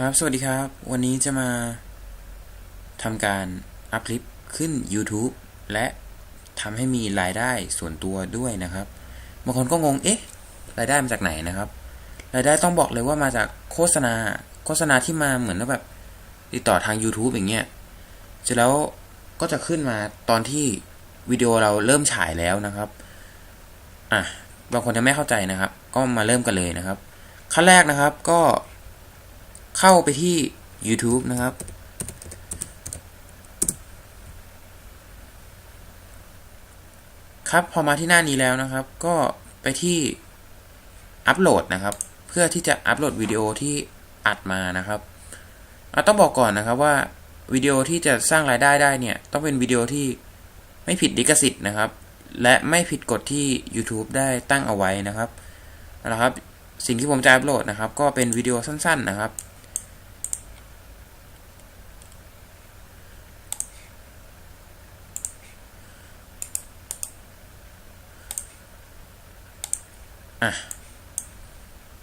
ครับ สวัสดีครับ วันนี้จะมาทำการอัพคลิปขึ้น YouTube และทำให้มีรายได้ส่วนตัวด้วยนะครับบางคนก็งง เอ๊ะ รายได้มาจากไหนนะครับ รายได้ต้องบอกเลยว่ามาจากโฆษณา โฆษณาที่มาเหมือนแบบติดต่อทาง YouTube อย่างเงี้ยเสร็จแล้วก็จะขึ้นมาตอนที่วิดีโอเราเริ่มฉายแล้วนะครับ อะ บางคนยังไม่เข้าใจนะครับ ก็มาเริ่มกันเลยนะครับ ขั้นแรกนะครับก็ เข้าไปที่ YouTube นะครับ ครับพอมาที่หน้านี้แล้วนะครับ ก็ไปที่อัปโหลดนะครับ เพื่อที่จะอัปโหลดวิดีโอที่อัดมานะครับอะต้องบอกก่อนนะครับว่าวิดีโอที่จะสร้างรายได้ได้เนี่ย ต้องเป็นวิดีโอที่ไม่ผิดลิขสิทธิ์นะครับ และไม่ผิดกฎที่ YouTube ได้ตั้งเอาไว้นะครับนะครับ สิ่งที่ผมจะอัปโหลดนะครับ ก็เป็นวิดีโอสั้น ๆนะครับ อะ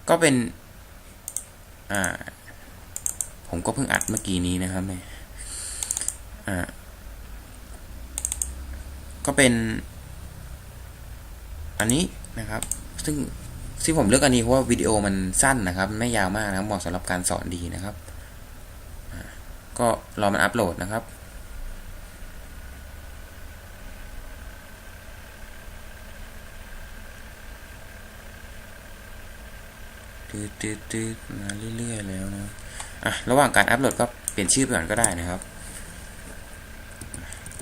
ก็เป็น อ่า ผมก็เพิ่งอัดเมื่อกี้นี้นะครับเนี่ยอ่า ก็เป็น อันนี้นะครับ ซึ่งที่ผมเลือกอันนี้เพราะว่าวิดีโอมันสั้นนะครับ ไม่ยาวมากนะเหมาะสำหรับการสอนดีนะครับ ก็รอมันอัปโหลดนะครับ ตืดตืดตืดมาเรื่อยๆแล้วนะอะระหว่างการอัปโหลดก็เปลี่ยนชื่อไปก่อนก็ได้นะครับ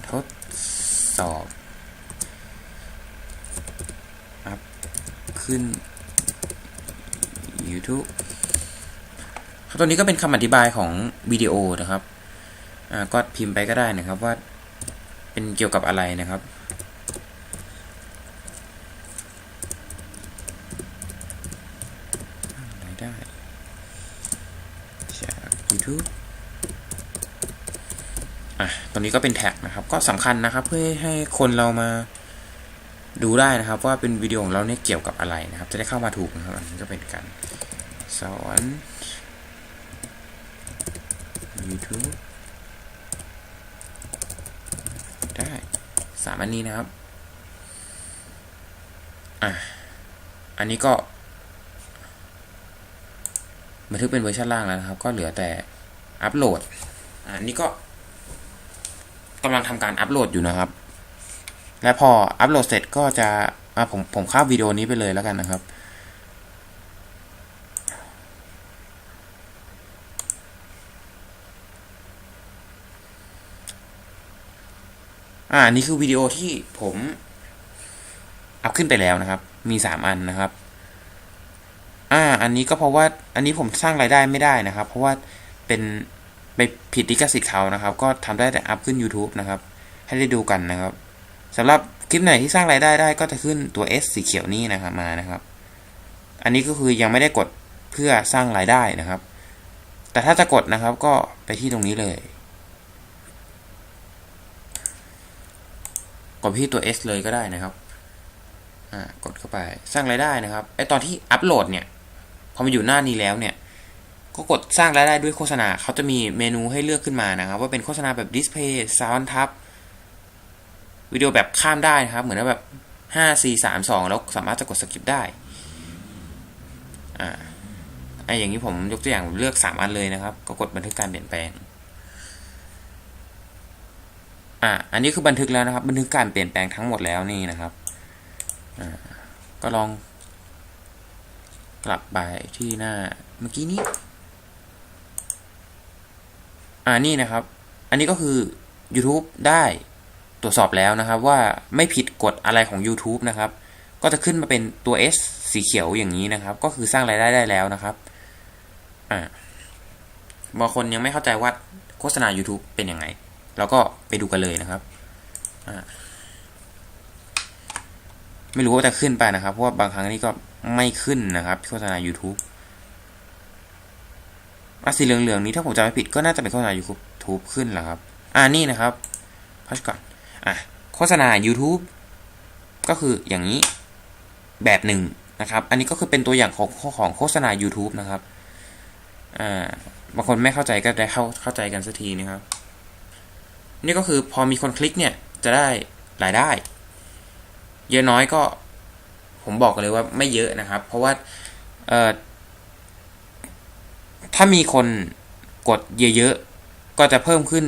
ทดสอบ อัพขึ้น YouTube ตัวนี้ก็เป็นคำอธิบายของวิดีโอนะครับ อ่าก็พิมพ์ไปก็ได้นะครับว่าเป็นเกี่ยวกับอะไรนะครับ ราย ได้ จาก YouTube อะตรงนี้ก็เป็นแท็กนะครับ ก็สำคัญนะครับ เพื่อให้คนเรามาดูได้นะครับว่าเป็นวิดีโอของเราเนี่ยเกี่ยวกับอะไรนะครับ จะได้เข้ามาถูกนะครับอันนี้ก็เป็นการสอน YouTube ได้สามอันนี้นะครับ อะ อันนี้ก็ บันทึกเป็นเวอร์ชันล่างแล้วนะครับ ก็เหลือแต่อัปโหลดอันนี้ก็กำลังทำการอัปโหลดอยู่นะครับ และพออัปโหลดเสร็จก็จะอะผมผมข้ามวิดีโอนี้ไปเลยแล้วกันนะครับอ่านนี้คือวิดีโอที่ผมอัพขึ้นไปแล้วนะครับ มีสามอันนะครับ อ่า อันนี้ก็เพราะว่าอันนี้ผมสร้างรายได้ไม่ได้นะครับ เพราะว่าเป็นไปผิดลิขสิทธิ์เขานะครับ ก็ทำได้แต่อัพขึ้น YouTube นะครับ ให้ได้ดูกันนะครับสำหรับคลิปไหนที่สร้างรายได้ได้ก็จะขึ้นตัว S สีเขียวนี่นะครับมานะครับ อันนี้ก็คือยังไม่ได้กดเพื่อสร้างรายได้นะครับ แต่ถ้าจะกดนะครับก็ไปที่ตรงนี้เลย กดที่ตัว S เลยก็ได้นะครับ อ่ากดเข้าไปสร้างรายได้นะครับไอตอนที่อัปโหลดเนี่ย อมาอยู่หน้านี้แล้วเนี่ย ก็กดสร้างรายได้ด้วยโฆษณา เขาจะมีเมนูให้เลือกขึ้นมานะครับ ว่าเป็นโฆษณาแบบดิสเพย์ซาวน์ทับวิดีโอแบบข้ามได้นะครับ เหมือนแบบห้าสี่สามสองแล้วสามารถจะกดสกิปได้อ่าไออย่างนี้ผมยกตัวอย่างเลือกสามอันเลยนะครับ ก็กดบันทึกการเปลี่ยนแปลงอ่าอันนี้คือบันทึกแล้วนะครับ บันทึกการเปลี่ยนแปลงทั้งหมดแล้วนี่นะครับ อ่า ก็ลอง กลับไปที่หน้าเมื่อกี้นี้ อ่านี่นะครับ อันนี้ก็คือ YouTube ได้ตรวจสอบแล้วนะครับว่าไม่ผิดกฎอะไรของ YouTube นะครับ ก็จะขึ้นมาเป็นตัว S สีเขียวอย่างนี้นะครับ ก็คือสร้างรายได้ได้แล้วนะครับอ่าบางคนยังไม่เข้าใจว่าโฆษณา YouTube เป็นยังไงเราก็ไปดูกันเลยนะครับอ่าไม่รู้ว่าจะขึ้นไปนะครับ เพราะว่าบางครั้งนี่ก็ ไม่ขึ้นนะครับโฆษณา YouTube อะสีเหลืองๆนี้ถ้าผมจำไม่ผิดก็น่าจะเป็นโฆษณา YouTube ขึ้นแหละครับ อ่านี่นะครับพัชก่อน อะโฆษณา YouTube ก็คืออย่างนี้แบบหนึ่งนะครับ อันนี้ก็คือเป็นตัวอย่างของของโฆษณา YouTube นะครับ อ่า บางคนไม่เข้าใจก็ได้เข้าเข้าใจกันสักทีนะครับ นี่ก็คือพอมีคนคลิกเนี่ยจะได้รายได้ เยอะน้อยก็ ผมบอกเลยว่าไม่เยอะนะครับ เพราะว่าเออถ้ามีคนกดเยอะๆ ก็จะเพิ่มขึ้น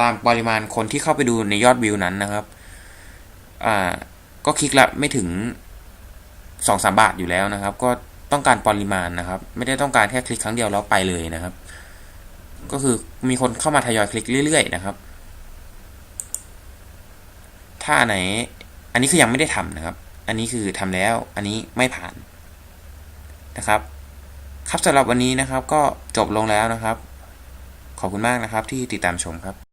ตามปริมาณคนที่เข้าไปดูในยอดวิวนั้นนะครับ อ่า ก็คลิกละไม่ถึงสองสามบาทอยู่แล้วนะครับ ก็ต้องการปริมาณนะครับ ไม่ได้ต้องการแค่คลิกครั้งเดียวแล้วไปเลยนะครับ ก็คือมีคนเข้ามาทยอยคลิกเรื่อย ๆ นะครับ ถ้าไหน อันนี้คือยังไม่ได้ทำนะครับ อันนี้คือทำแล้ว อันนี้ไม่ผ่านนะครับ ครับสำหรับวันนี้นะครับก็จบลงแล้วนะครับ ขอบคุณมากนะครับที่ติดตามชมครับ